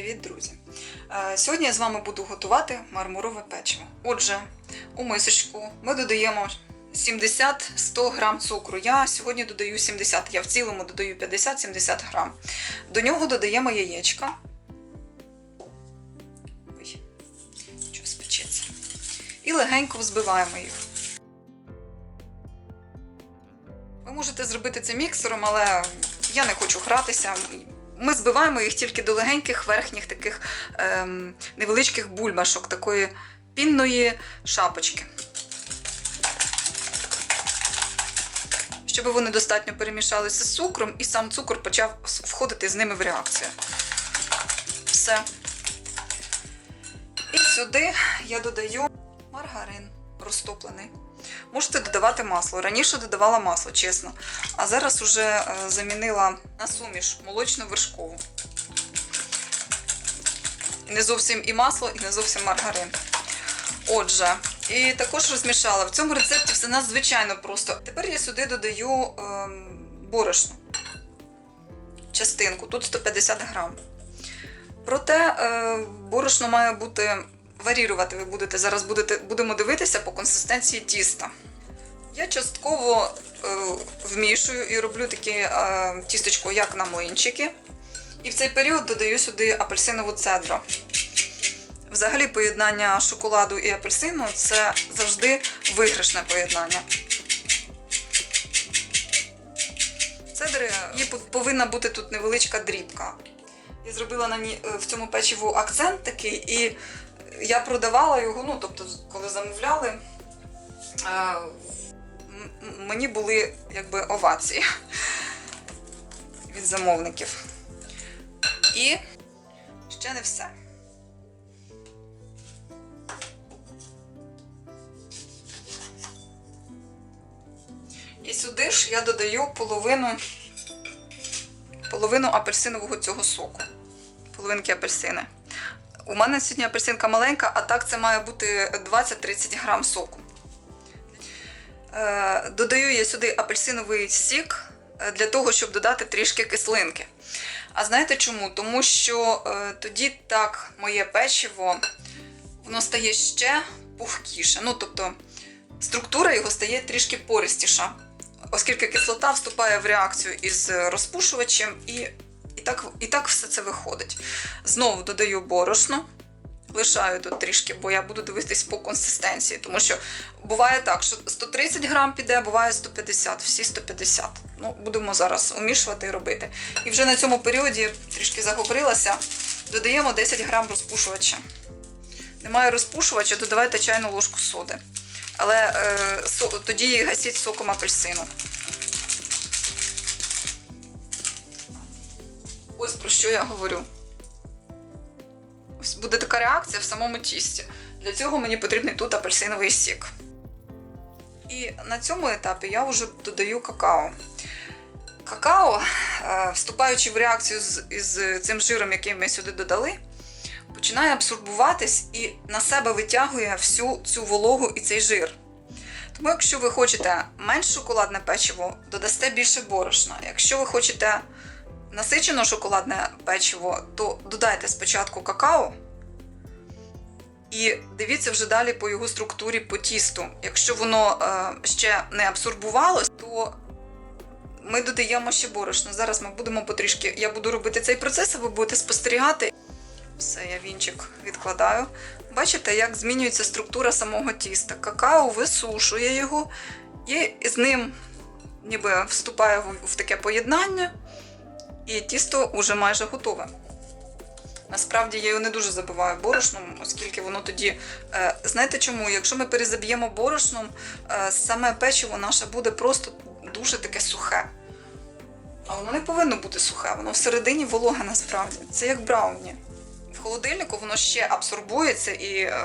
Привіт, друзі! Е, Сьогодні я з вами буду готувати мармурове печиво. Отже, у мисочку ми додаємо 70-100 грам цукру. Я сьогодні додаю 70, я в цілому додаю 50-70 грам. До нього додаємо яєчка. Ой, що спечеться. І легенько взбиваємо їх. Ви можете зробити це міксером, але я не хочу гратися. Ми збиваємо їх тільки до легеньких верхніх таких ем, невеличких бульбашок, такої пінної шапочки. Щоб вони достатньо перемішалися з цукром, і сам цукор почав входити з ними в реакцію. Все. І сюди я додаю маргарин розтоплений. Можете додавати масло. Раніше додавала масло, чесно. А зараз уже е, замінила на суміш молочно-вершкову. І не зовсім і масло, і не зовсім маргарин. Отже, і також розмішала. В цьому рецепті все надзвичайно просто. Тепер я сюди додаю ем, борошно. Частинку, тут 150 грам. Проте е, борошно має бути варірувати. Ви будете зараз будете, будемо дивитися по консистенції тіста. Я частково е, вмішую і роблю таке е, тістечко, як на млинчики. І в цей період додаю сюди апельсинову цедру. Взагалі, поєднання шоколаду і апельсину це завжди виграшне поєднання. Цедри її повинна бути тут невеличка дрібка. Я зробила на ній е, в цьому печиву акцент такий, і я продавала його, ну, тобто, коли замовляли, е, мені були якби овації від замовників. І ще не все. І сюди ж я додаю половину, половину апельсинового цього соку. Половинки апельсини. У мене сьогодні апельсинка маленька, а так це має бути 20-30 грам соку. Е, Додаю я сюди апельсиновий сік е, для того, щоб додати трішки кислинки. А знаєте чому? Тому що е, тоді так моє печиво воно стає ще пухкіше. Ну, тобто структура його стає трішки пористіша, оскільки кислота вступає в реакцію із розпушувачем і і так, і так все це виходить. Знову додаю борошно, лишаю тут трішки, бо я буду дивитись по консистенції. Тому що буває так, що 130 грам піде, буває 150, всі 150. Ну, будемо зараз умішувати і робити. І вже на цьому періоді трішки заговорилася, додаємо 10 грам розпушувача. Немає розпушувача, додавайте чайну ложку соди. Але е, со, тоді гасіть соком апельсину. Ось про що я говорю. Буде така реакція в самому тісті. Для цього мені потрібний тут апельсиновий сік. І на цьому етапі я вже додаю какао. Какао, е, вступаючи в реакцію з, із цим жиром, який ми сюди додали, починає абсорбуватись і на себе витягує всю цю вологу і цей жир. Тому, якщо ви хочете менш шоколадне печиво, додасте більше борошна. Якщо ви хочете насичено шоколадне печиво, то додайте спочатку какао і дивіться вже далі по його структурі по тісту. Якщо воно е, ще не абсорбувалось, то ми додаємо ще борошно. Зараз ми будемо потрішки. Я буду робити цей процес, а ви будете спостерігати. Все, я вінчик відкладаю. Бачите, як змінюється структура самого тіста. Какао висушує його, і з ним ніби вступає в, таке поєднання, і тісто вже майже готове. Насправді я його не дуже забиваю борошном, оскільки воно тоді. Е, знаєте чому? Якщо ми перезаб'ємо борошном, е, саме печиво наше буде просто дуже таке сухе. А воно не повинно бути сухе, воно всередині вологе насправді. Це як брауні. В холодильнику воно ще абсорбується і е,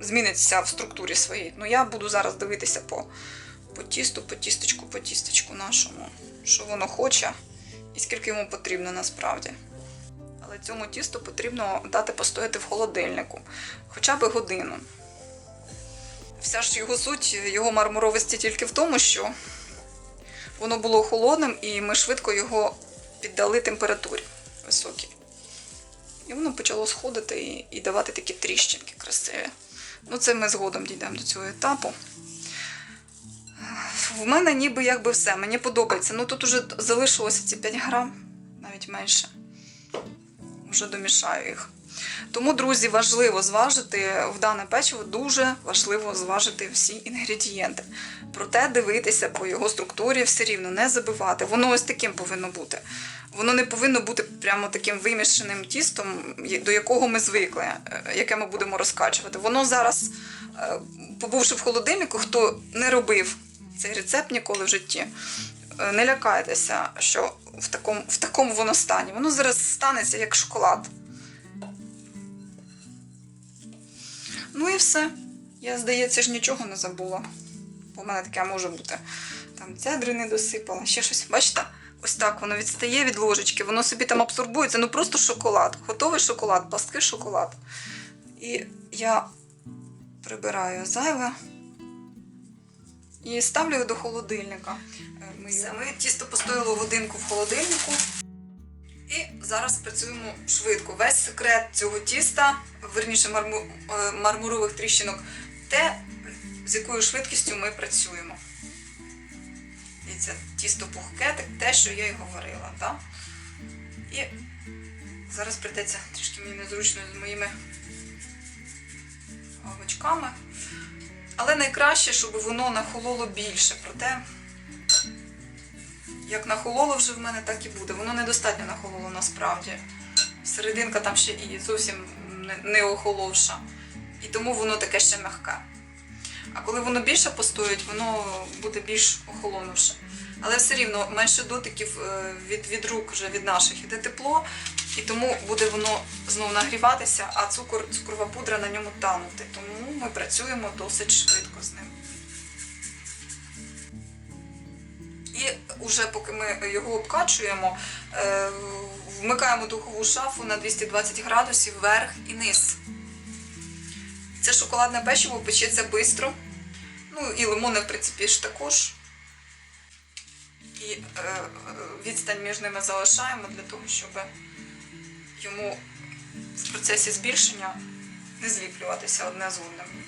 зміниться в структурі своїй. Ну я буду зараз дивитися по, по тісту, по тісточку, по тісточку нашому, що воно хоче і скільки йому потрібно насправді. Але цьому тісту потрібно дати постояти в холодильнику хоча б годину. Вся ж його суть, його мармуровості тільки в тому, що воно було холодним і ми швидко його піддали температурі високій. І воно почало сходити і, давати такі тріщинки красиві. Ну, це ми згодом дійдемо до цього етапу. В мене ніби якби все. Мені подобається. Ну тут уже залишилося ці 5 грам, навіть менше. Вже домішаю їх. Тому, друзі, важливо зважити в дане печиво, дуже важливо зважити всі інгредієнти. Проте дивитися по його структурі все рівно, не забивати. Воно ось таким повинно бути. Воно не повинно бути прямо таким вимішаним тістом, до якого ми звикли, е, яке ми будемо розкачувати. Воно зараз, е, побувши в холодильнику, хто не робив цей рецепт ніколи в житті, е, не лякайтеся, що в такому, в такому воно стані. Воно зараз станеться як шоколад. Ну і все. Я, здається, ж нічого не забула. Бо в мене таке може бути. Там цедри не досипала, ще щось. Бачите? Ось так воно відстає від ложечки, воно собі там абсорбується. Ну просто шоколад. Готовий шоколад, пласткий шоколад. І я прибираю зайве і ставлю його до холодильника. Е, Ми, ми тісто постояло годинку в холодильнику. І зараз працюємо швидко. Весь секрет цього тіста, верніше марму, е, мармурових тріщинок, те, з якою швидкістю ми працюємо. Дивіться, тісто пухке, так те, що я й говорила. Так? І зараз прийдеться трішки мені незручно з моїми гавочками. Але найкраще, щоб воно нахололо більше. Проте, як нахололо вже в мене, так і буде. Воно недостатньо нахололо насправді. Серединка там ще і зовсім не, охоловша. І тому воно таке ще м'яке. А коли воно більше постоїть, воно буде більш охолонувше. Але все рівно менше дотиків е, від, від рук вже від наших іде тепло, і тому буде воно знову нагріватися, а цукор, цукрова пудра на ньому танути. Тому ми працюємо досить швидко з ним. І вже поки ми його обкачуємо, е, вмикаємо духову шафу на 220 градусів вверх і низ. Це шоколадне печиво печеться швидко. Ну і лимони, в принципі, ж також. І е, відстань між ними залишаємо для того, щоб йому в процесі збільшення не зліплюватися одне з одним.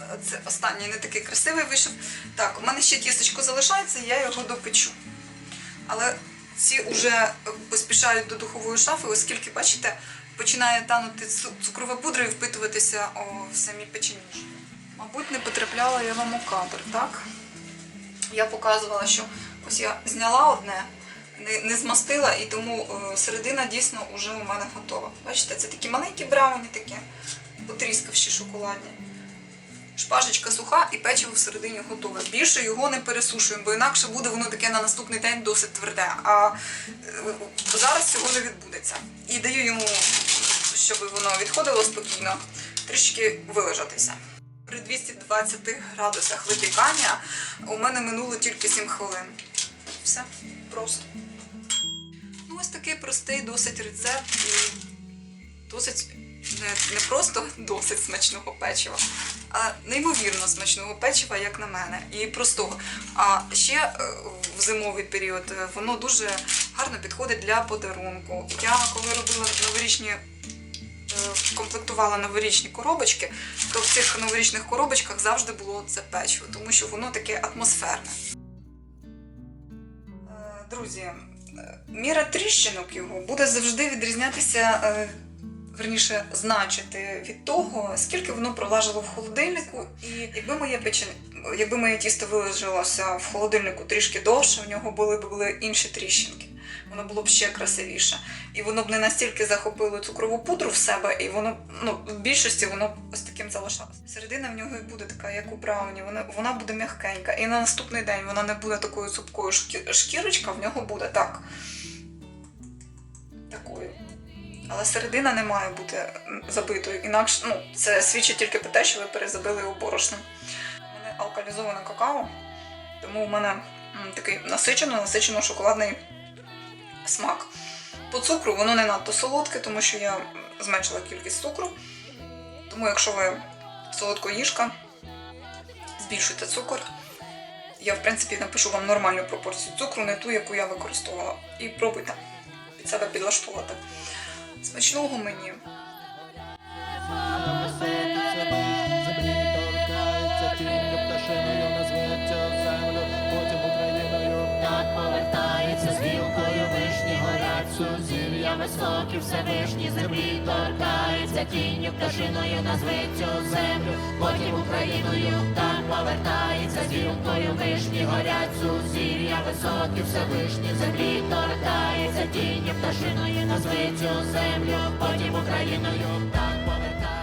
Е, Це останній не такий красивий вийшов. Так, у мене ще тістечко залишається, я його допечу. Але ці вже поспішають до духової шафи, оскільки, бачите, починає танути цу- цукрова пудра і впитуватися в самі печені. Мабуть, не потрапляла я вам у кадр, так? Я показувала, що ось я зняла одне, не, не змастила, і тому е, середина дійсно вже у мене готова. Бачите, це такі маленькі брауні, такі потріскавші шоколадні. Шпажечка суха і печиво всередині готове. Більше його не пересушуємо, бо інакше буде воно таке на наступний день досить тверде. А е, зараз цього не відбудеться. І даю йому, щоб воно відходило спокійно, трішки вилежатися. При 220 градусах випікання у мене минуло тільки 7 хвилин. Все просто. Ну, ось такий простий досить рецепт і досить не, не просто досить смачного печива, а неймовірно смачного печива, як на мене, і простого. А ще е, в зимовий період е, воно дуже гарно підходить для подарунку. Я коли робила новорічні. е, Комплектувала новорічні коробочки, то в цих новорічних коробочках завжди було це печиво, тому що воно таке атмосферне. Друзі, міра тріщинок його буде завжди відрізнятися, е, верніше, значити від того, скільки воно пролежало в холодильнику. І якби моє печен... якби моє тісто вилежалося в холодильнику трішки довше, в нього були б були інші тріщинки. Воно було б ще красивіше. І воно б не настільки захопило цукрову пудру в себе, і воно ну, в більшості воно б ось таким залишалося. Середина в нього і буде така, як у брауні, вона, вона буде м'ягкенька. І на наступний день вона не буде такою цупкою шкі- шкірочка, в нього буде так. Такою. Але середина не має бути забитою. Інакше ну, це свідчить тільки про те, що ви перезабили його борошном. У мене алкалізоване какао, тому у мене такий насичено, насичено шоколадний смак. По цукру воно не надто солодке, тому що я зменшила кількість цукру. Тому, якщо ви солодкоїжка, збільшуйте цукор. Я, в принципі, напишу вам нормальну пропорцію цукру, не ту, яку я використовувала. І пробуйте. під себе підлаштувати. Смачного мені. Високі Всевишні землі торкається тінню пташиною назви цю землю, потім Україною так повертається зіркою вишні горять сузір'я. Високі Всевишні землі торкається тінню пташиною на цю землю, потім Україною так повертається.